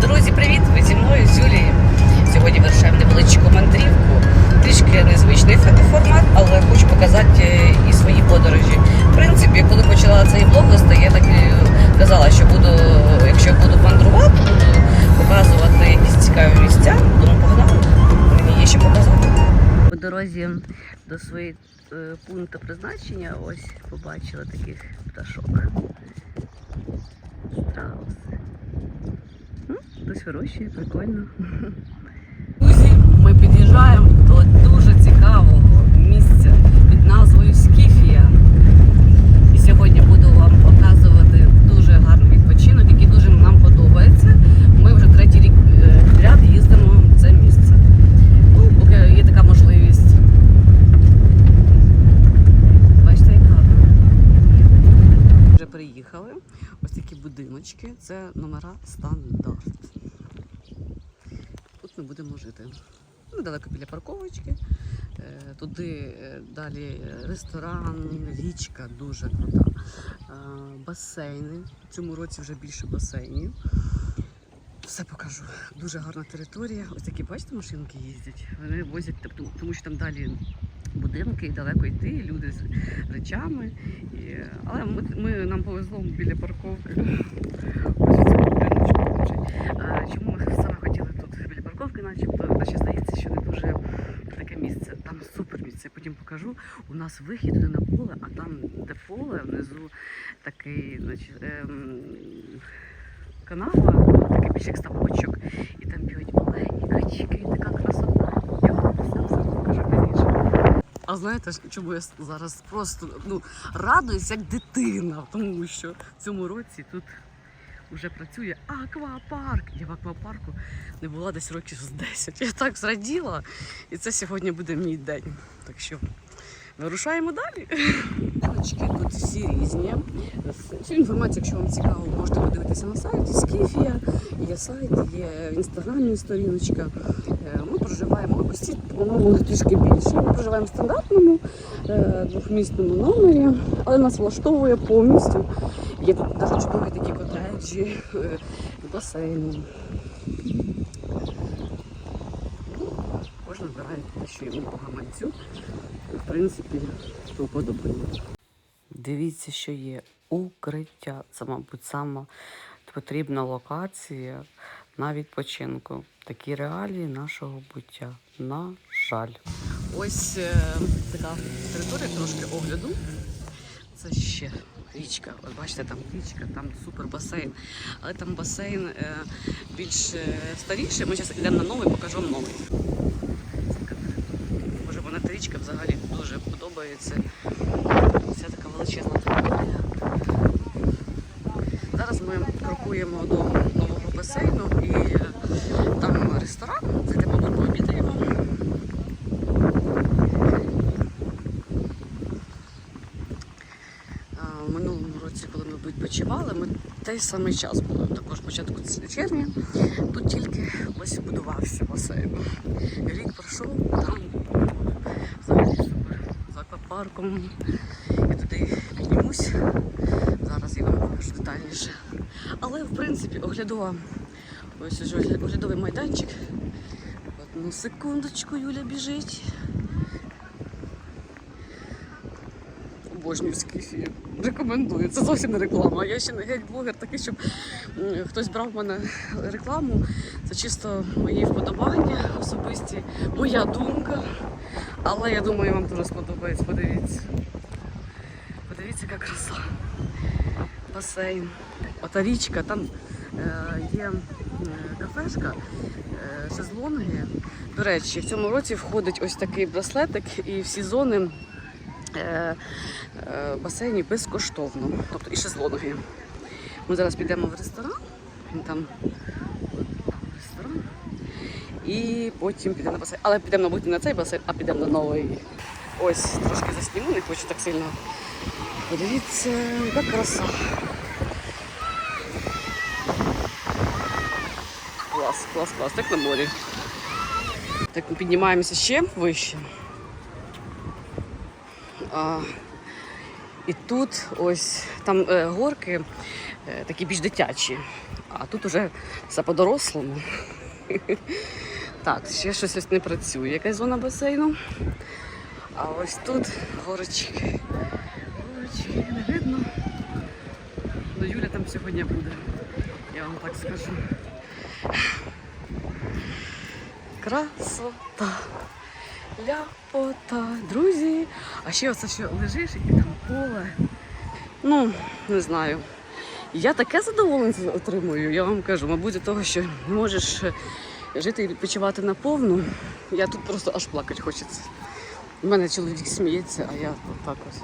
Друзі, привіт! Ви зі мною з Юлією. Сьогодні вирушаємо невеличку мандрівку. Трішки незвичний фе- формат, але хочу показати е, і свої подорожі. В принципі, коли почала цей блог вести, я так і казала, що буду, якщо буду мандрувати, буду показувати якісь цікаві місця, тому погнали. Мені є що показати. По дорозі до своєї е, пункту призначення ось побачила таких пташок. Страуси. Ну, Хтось вирощує, прикольно. Друзі, ми під'їжджаємо до дуже цікавого місця під назвою Скіфія. І сьогодні буду вам показувати дуже гарний відпочинок, який дуже нам подобається. Ми вже третій рік е, підряд їздимо в це місце. Ну, поки є така можливість. Бачите, яка вже приїхали. Ось такі Це номера стандарт. Тут ми будемо жити. Недалеко біля парковочки. Е, Туди е, далі ресторан, річка дуже крута. Е, Басейни. В цьому році вже більше басейнів. Все покажу. Дуже гарна територія. Ось такі, бачите, машинки їздять. Вони возять, тобто, тому що там далі будинки і далеко йти, люди з речами. І, але ми, ми, нам повезло біля парковки. Чому ми саме хотіли тут біля парковки, начебто, наче здається, що не дуже таке місце. Там супер місце. Потім покажу. У нас вихід на поле, а там, де поле, внизу такий, значить, ем, канава, такий більш як ставочок, і там б'ють маленькі качки, така красота. Я вам все покажу пізніше. А знаєте, чому я зараз просто ну, радуюсь як дитина, тому що в цьому році тут вже працює аквапарк. Я в аквапарку не була десь років з 10. Я так зраділа, і це сьогодні буде мій день. Так що вирушаємо далі. Дівчатки тут всі різні. Всю інформацію, якщо вам цікаво, можете подивитися на сайті Скіфія. Є сайт, є в інстаграмі сторіночка. Е, Ми проживаємо ось по-моєму, трішки більше. Ми проживаємо в стандартному е, двохмісному номері, але нас влаштовує повністю. Є тут навіть чудові такі котеджі, е, басейни. Ну, Кожен збирає те, що йому по гаманцю. В принципі, то подобається. Дивіться, що є укриття. Це, мабуть, сама потрібна локація на відпочинку. Такі реалії нашого буття. На жаль. Ось е, така територія трошки огляду. Це ще річка. От бачите, там річка, там супер басейн. Але там басейн е, більш е, старіший. Ми зараз йдемо на новий, покажу вам новий. Може, вона та річка взагалі дуже подобається. Вся така величезна територія. Зараз ми крокуємо до нового басейну і е, там ресторан, зайдемо тут пообідаємо. А, В минулому році, коли ми відпочивали, ми той самий час були, також початку червня. Тут тільки ось будувався басейн. Рік пройшов, там взагалі супер. З аквапарком. Я туди піднімусь. Зараз я вам покажу детальніше. Але в принципі оглядова. Ось уже оглядовий майданчик. Одну секундочку, Юля біжить. Обожнюю скіфію. Рекомендую. Це зовсім не реклама. Я ще не геть блогер такий, щоб хтось брав в мене рекламу. Це чисто мої вподобання особисті, моя думка. Але я думаю, вам дуже сподобається. Подивіться. Подивіться, яка краса. Басейн. Ота річка, там е, є кафешка, е, шезлонги. До речі, в цьому році входить ось такий браслетик і всі зони басейні безкоштовно. Тобто і шезлонги. Ми зараз підемо в ресторан. Там ресторан. І потім підемо на басейн. Але підемо, мабуть, не на цей басейн, а підемо на новий. Ось трошки засніму, не хочу так сильно. Подивіться, яка краса. Клас, клас, клас, так на морі. Так ми піднімаємося ще вище. А, І тут ось там е, горки е, такі більш дитячі, а тут уже все по-дорослому. Так, ще щось ось не працює, якась зона басейну. А ось тут горочки. Горочки не видно. Ну, Юля там сьогодні буде, я вам так скажу. Красота, ляпота, друзі. А ще оце що лежиш і там поле. Ну, не знаю. Я таке задоволення отримую, я вам кажу, мабуть, від того, що не можеш е, жити і відпочивати наповну. Я тут просто аж плакати хочеться. У мене чоловік сміється, а я так ось.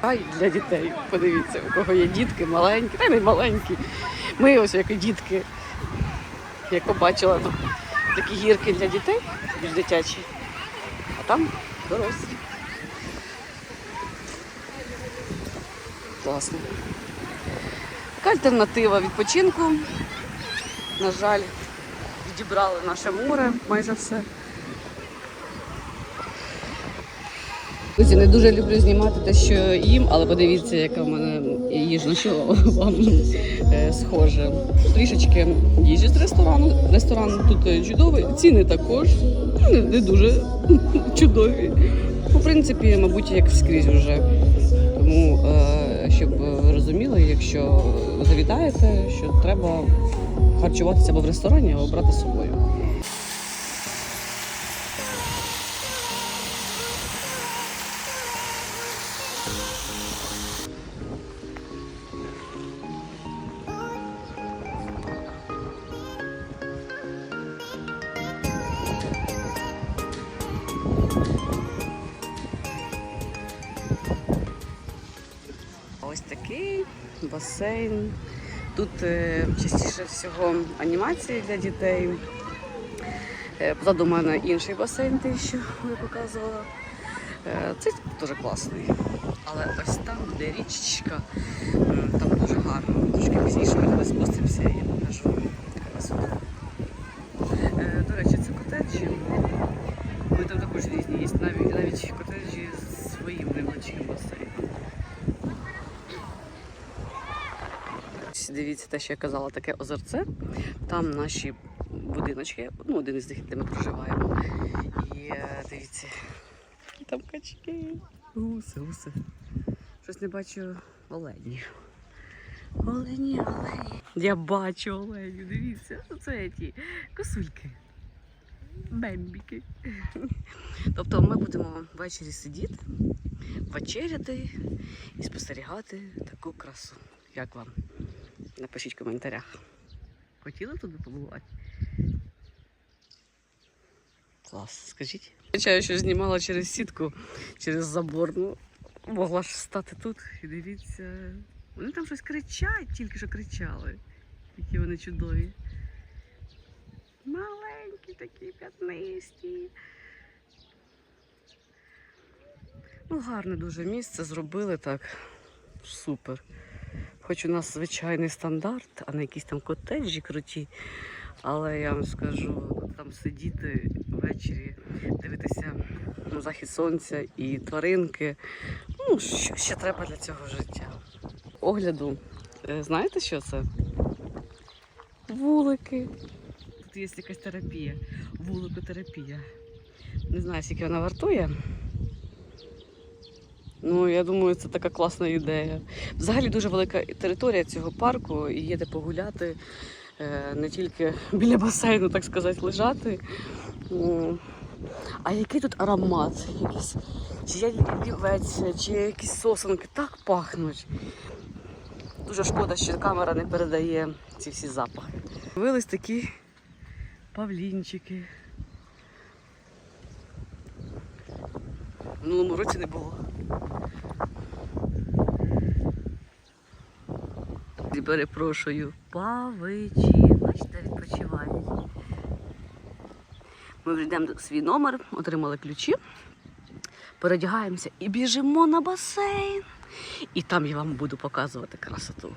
Ай для дітей. Подивіться, у кого є дітки маленькі, та й не маленькі. Ми ось як і дітки. Як побачила такі гірки для дітей, більш дитячі, а там дорослі. Класно. Така альтернатива відпочинку. На жаль, відібрали наше море майже все. Друзі, не дуже люблю знімати те, що їм, але подивіться, яка в мене їжа, що вам е, схоже. Трішечки їжі з ресторану. Ресторан тут е, чудовий, ціни також ну, не, дуже чудові. В принципі, мабуть, як скрізь вже. Тому, е, щоб ви розуміли, якщо завітаєте, що треба харчуватися або в ресторані, або брати з собою. Тут е, частіше всього анімації для дітей. Е, позаду мене інший басейн, той, що я показувала. Е, це дуже класний. Але ось там, де річечка, там дуже гарно. Трошки пізніше ми туди спустимося і я покажу красоту. До речі, це котеджі. Вони там також різні є, навіть котеджі з своїм невеличким басейном. Ось Дивіться те, що я казала, таке озерце. Там наші будиночки, ну, один із них, де ми проживаємо. І е, дивіться, там качки, гуси, гуси. Щось не бачу оленів. Олені, олені. Я бачу оленів, дивіться, це ті косульки. Бембіки. Тобто ми будемо ввечері сидіти, вечеряти і спостерігати таку красу. Як вам? Напишіть в коментарях. Хотіли туди побувати? Клас, скажіть. Я що знімала через сітку, через забор. Ну, могла ж стати тут і дивіться. Вони там щось кричать, тільки що кричали. Які вони чудові. Маленькі такі п'ятнисті. Ну, гарне дуже місце зробили так. Супер. Хоч у нас звичайний стандарт, а не якісь там котеджі круті. Але я вам скажу, там сидіти ввечері, дивитися на захід сонця і тваринки. Ну, що ще треба для цього життя? Огляду, е, знаєте, що це? Вулики. Тут є якась терапія, вуликотерапія. Не знаю, скільки вона вартує. Ну, я думаю, це така класна ідея. Взагалі дуже велика територія цього парку і є де погуляти, е, не тільки біля басейну, так сказати, лежати. А який тут аромат? Чи є лівець, чи якісь сосенки, так пахнуть. Дуже шкода, що камера не передає ці всі запахи. Вились такі павлінчики. В минулому році не було. І Перепрошую. Павичі. Бачите, відпочивають. Ми вже йдемо в свій номер, отримали ключі, передягаємося і біжимо на басейн. І там я вам буду показувати красоту.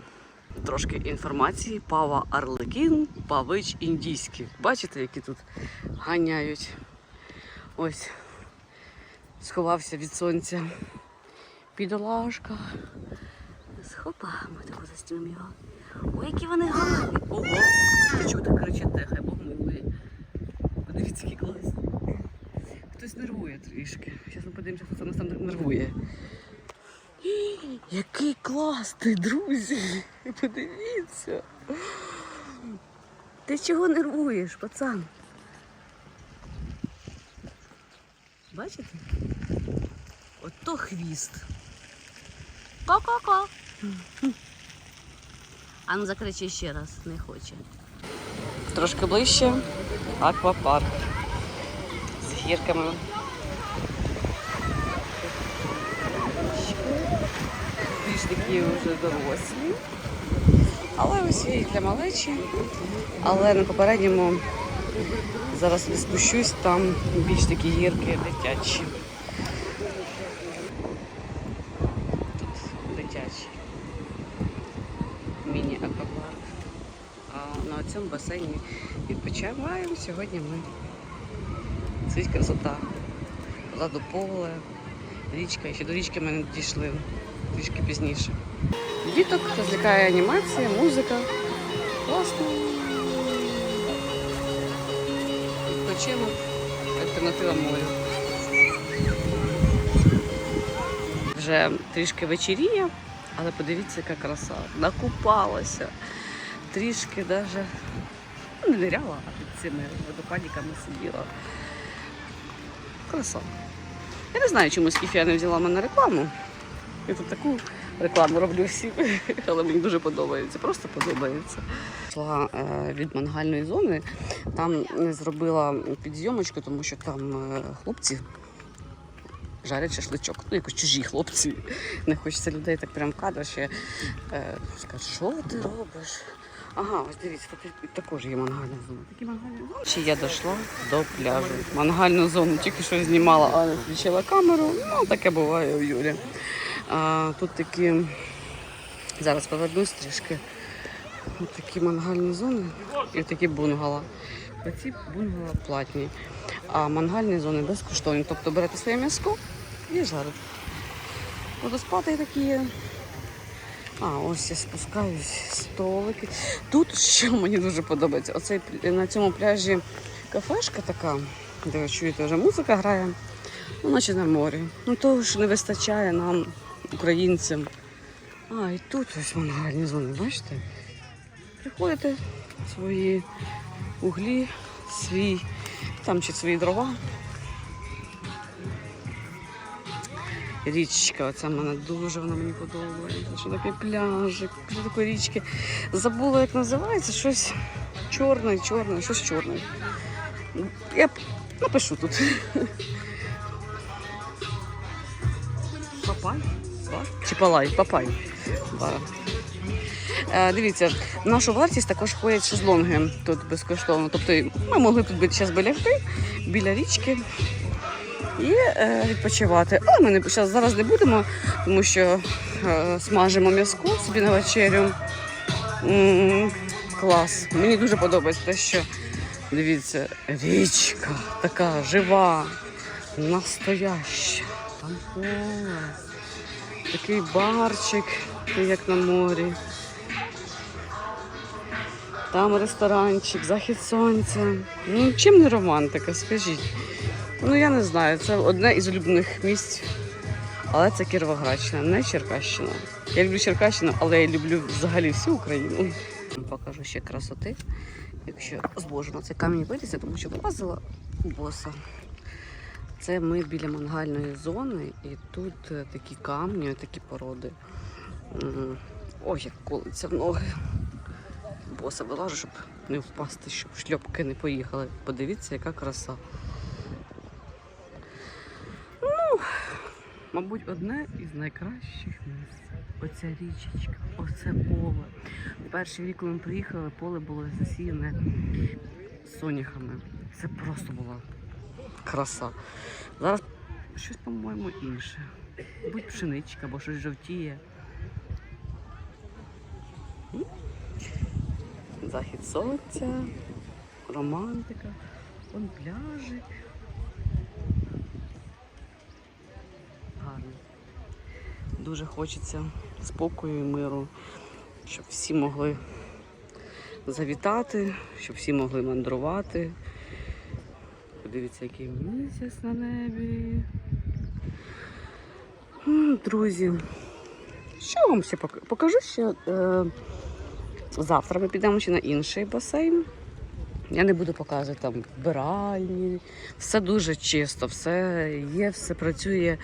Трошки інформації. Пава Арлекін, павич індійський. Бачите, які тут ганяють. Ось сховався від сонця. Підолашка. Схопа, ми таку його. Ой, які вони гарні. Ого! Ти чого так кричите? Хай Бог милує. Подивіться, які класні. Хтось нервує трішки. Зараз ми подивимося, хто нас там нервує. Який класний, друзі! Подивіться. Ти чого нервуєш, пацан? Бачите? Ото хвіст. Ко-ко-ко. А ну закричи ще раз, не хоче. Трошки ближче. Аквапарк. З гірками. Більш такі вже дорослі. Але ось і для малечі. Але на попередньому зараз не спущусь, там більш такі гірки дитячі. Тут дитячі. Міні-аквапарк. А на цьому басейні відпочиваємо. Сьогодні ми. Це красота. Позаду поле, річка. Ще до річки ми не дійшли трішки пізніше. Діток розвлікає анімація, музика. Класно. Відпочинок, альтернатива морю. Вже трішки вечеріє, але подивіться, яка краса. Накупалася. Трішки навіть ну, не ниряла, а під цими водопадіками сиділа. Краса. Я не знаю, чому Скіфія не взяла мене рекламу. Я тут таку рекламу роблю всім, але мені дуже подобається, просто подобається. Йшла е, від мангальної зони, там не зробила підйомочку, тому що там е, хлопці жарять шашличок. Ну, якось чужі хлопці. Не хочеться людей так прям в кадр ще е, скажуть, що ти робиш? Ага, ось дивіться, тут також є мангальна зона. Такі мангальні зони. Ще я дійшла до пляжу. Мангальну зону тільки що знімала, а не включила камеру. Ну, таке буває у Юлі. А, тут такі, зараз повернусь трішки. Ось такі мангальні зони і такі бунгала. Оці бунгала платні, а мангальні зони безкоштовні. Тобто берете своє м'яско і жарите. Водоспади такі є. А, ось я спускаюсь, столики. Тут що мені дуже подобається. Оцей на цьому пляжі кафешка така, де чуєте, вже музика грає. Ну, наче на морі. Ну того ж не вистачає нам, українцям. А, і тут ось мангальні зони, бачите? Приходите свої углі, свій, там чи свої дрова. Річка, оця мене дуже вона мені подобається. Що таке пляжик, що таке річки. Забула, як називається, щось чорне, чорне, щось чорне. Я напишу тут. Палай? Папай. Е, дивіться, в нашу вартість також входять шезлонги тут безкоштовно. Тобто ми могли тут зараз би лягти біля річки і е, відпочивати. Але ми не зараз зараз не будемо, тому що е, смажимо м'язко собі на вечерю. м клас. Мені дуже подобається те, що дивіться, річка така жива, настояща. Там. Такий барчик, як на морі. Там ресторанчик, захід сонця. Ну, чим не романтика, скажіть. Ну, я не знаю, це одне із улюблених місць. Але це Кіровоградщина, не Черкащина. Я люблю Черкащину, але я люблю взагалі всю Україну. Покажу ще красоти. Якщо зможу на цей камінь вилізти, тому що влазила боса. Це ми біля мангальної зони, і тут е, такі камні, такі породи. Ой, як колиться в ноги. Боса вилажу, щоб не впасти, щоб шльопки не поїхали. Подивіться, яка краса. Ну, мабуть, одне із найкращих місць. Оця річечка, оце поле. Перший рік, коли ми приїхали, поле було засіяне соняхами. Це просто була краса. Зараз щось, по-моєму, інше. Будь пшеничка або щось жовтіє. Захід сонця, романтика, он пляжик. Гарно. Дуже хочеться спокою і миру, щоб всі могли завітати, щоб всі могли мандрувати. Подивіться, який місяць на небі. Друзі, що вам ще пок- покажу ще. Е, завтра ми підемо ще на інший басейн. Я не буду показувати там вбиральні. Все дуже чисто, все є, все працює,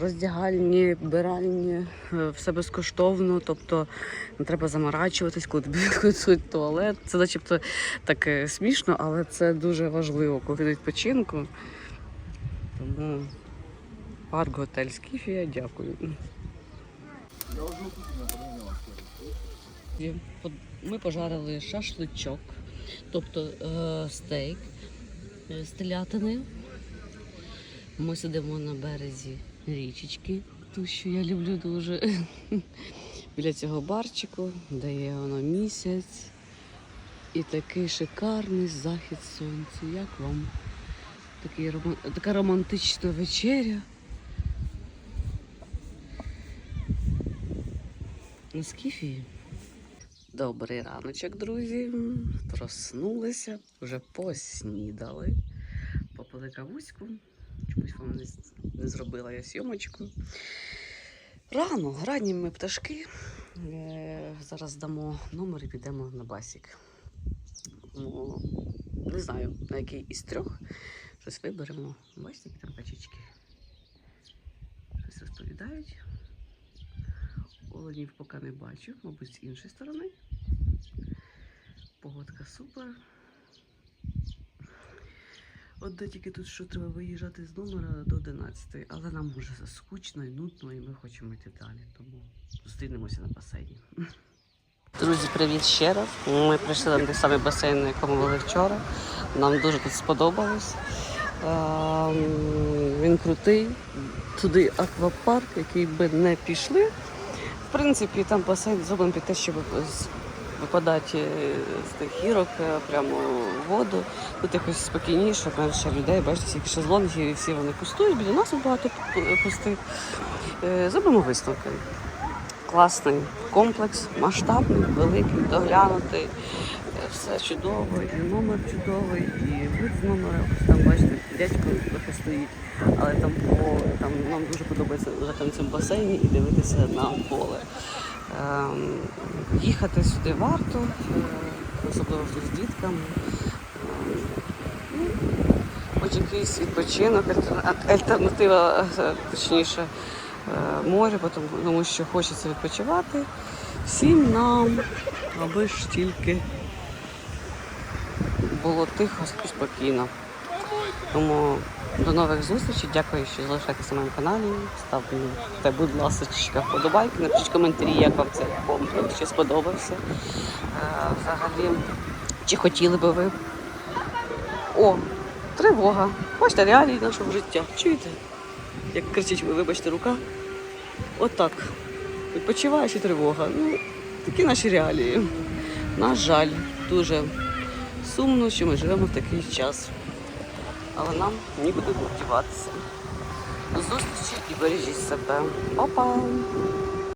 роздягальні, вбиральні, е, все безкоштовно. Тобто не треба заморачуватись, тобі туалет. Це начебто так е, смішно, але це дуже важливо, коли відпочинку. Тому парк готель Скіфія, дякую. Ми пожарили шашличок, тобто е, стейк е, з телятини. Ми сидимо на березі річечки, ту, що я люблю дуже. Біля цього барчику, де є воно місяць. І такий шикарний захід сонця. Як вам? Такий, така романтична вечеря. На скіфії. Добрий раночок, друзі. Проснулися, вже поснідали. Попили кавуську. Чомусь вам не, зробила я сйомочку. Рано, ранні ми пташки. Е, зараз дамо номер і підемо на басік. Не знаю, на який із трьох. Щось виберемо. Бачите, які там качечки. Щось розповідають. Оленів поки не бачу, мабуть, з іншої сторони. Погодка супер. От де тільки тут що треба виїжджати з номера до 11, але нам вже скучно і нудно, і ми хочемо йти далі. Тому зустрінемося на басейні. Друзі, привіт ще раз. Ми прийшли на той самий басейн, на якому були вчора. Нам дуже тут сподобалось. Ем, Він крутий. Туди аквапарк, який би не пішли. В принципі, там басейн зроблений під те, щоб випадати е, з тих гірок е, прямо в воду. Тут якось спокійніше, менше людей. Бачите, скільки шезлонгів, і всі вони пустують. Біля нас багато пу- пустих. Е, Зробимо висновки. Класний комплекс, масштабний, великий, доглянутий. Все чудово, і номер чудовий, і вид з номера. Там, бачите, дядько трохи стоїть. Але там по там нам дуже подобається лежати на цьому басейні і дивитися на поле. Ем, їхати сюди варто, е, особливо з дітками. Ем, ну, Хоч якийсь відпочинок, альтернатива, е, точніше, е, морю, тому- що хочеться відпочивати всім нам, аби ж тільки було тихо спокійно. Тому до нових зустрічей. Дякую, що залишаєтеся на моєму каналі. Ставте, будь ласка, вподобайки, напишіть коментарі, як вам цей комплекс, чи сподобався. Е, Взагалі, чи хотіли би ви. О, тривога. Бачите, реалії нашого життя. Чуєте? Як кричить, ви вибачте, рука. Отак. Відпочиваєш і тривога. Ну, такі наші реалії. На жаль, дуже сумно, що ми живемо в такий час. Але нам нікуди діватися. До зустрічі і бережіть себе. Па-па!